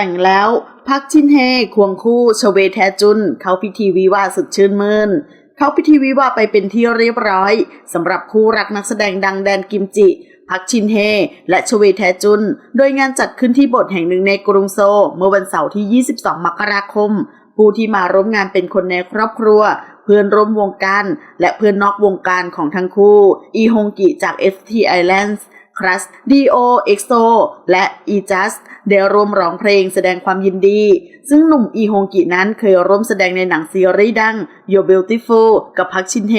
แต่งแล้วพักชินเฮควงคู่ชเวแทจุน เข้าพิธีวิวาสุดชื่นมื่น เข้าพิธีวิวาไปเป็นที่เรียบร้อยสำหรับคู่รักนักแสดงดังแดนกิมจิ พักชินเฮ และชเวแทจุน โดยงานจัดขึ้นที่โบสถ์แห่งหนึ่งในกรุงโซลเมื่อวันเสาร์ที่ 22 มกราคม ผู้ที่มาร่วมงานเป็นคนในครอบครัวเพื่อนร่วมวงการ และเพื่อนนอกวงการของทั้งคู่ อีฮงกิจาก ST Islands ครัสดีโอเอ็กโซและอีจัส ได้ร่วมร้องเพลงแสดงความยินดี ซึ่งหนุ่มอีฮงกินั้นเคยร่วมแสดงในหนังซีรีส์ดัง Your Beautiful กับพักชินเฮ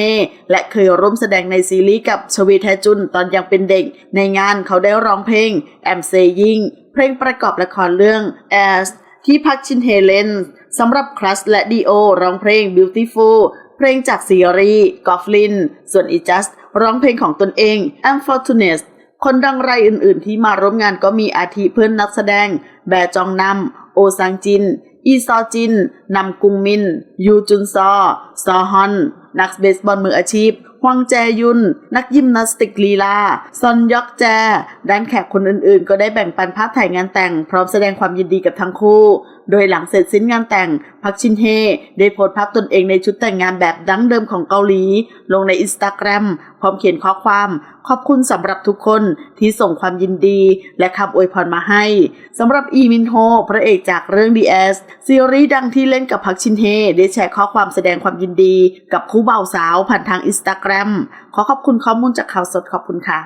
และเคยร่วมแสดงในซีรีส์กับชเวแทจุนตอนยังเป็นเด็ก ในงานเขาได้ร้องเพลง I'm Saying เพลงประกอบละครเรื่อง As ที่พักชินเฮเล่นสำหรับครัสและดีโอร้องเพลง Beautiful เพลงจากซีรีส์ Goblin ส่วนอีจัสร้องเพลงของตนเอง I'm Fortunate คนดังรายอื่นๆที่มาร่วมงานก็มีอาทิเพื่อนนักแสดง แบจองนำโอซังจิน อีซอจินนำกุงมิน ยูจุนซอ ซอฮอน นักเบสบอลมืออาชีพฮวงแจยุน นักยิมนาสติกลีลา ซอนยอกแจ ด้านแขกคนอื่นๆ ก็ได้แบ่งปันภาพถ่ายงานแต่ง พร้อมแสดงความยินดีกับทั้งคู่ โดยหลังเสร็จสิ้นงานแต่ง พักชินเฮ ได้โพสต์ภาพตนเองในชุดแต่งงานแบบดั้งเดิมของเกาหลี ลงในอินสตาแกรม พร้อมเขียนข้อความขอบคุณสำหรับทุกคนที่ส่งความยินดีและคำอวยพรมาให้สำหรับอีมินโฮพระเอกจากเรื่อง DS ซีรีส์ดังที่เล่นกับพักชินเฮได้แชร์ข้อความแสดงความยินดี กับคู่บ่าวสาวผ่านทางอินสตาแกรมขอขอบคุณข้อมูลจากข่าวสดขอบคุณค่ะ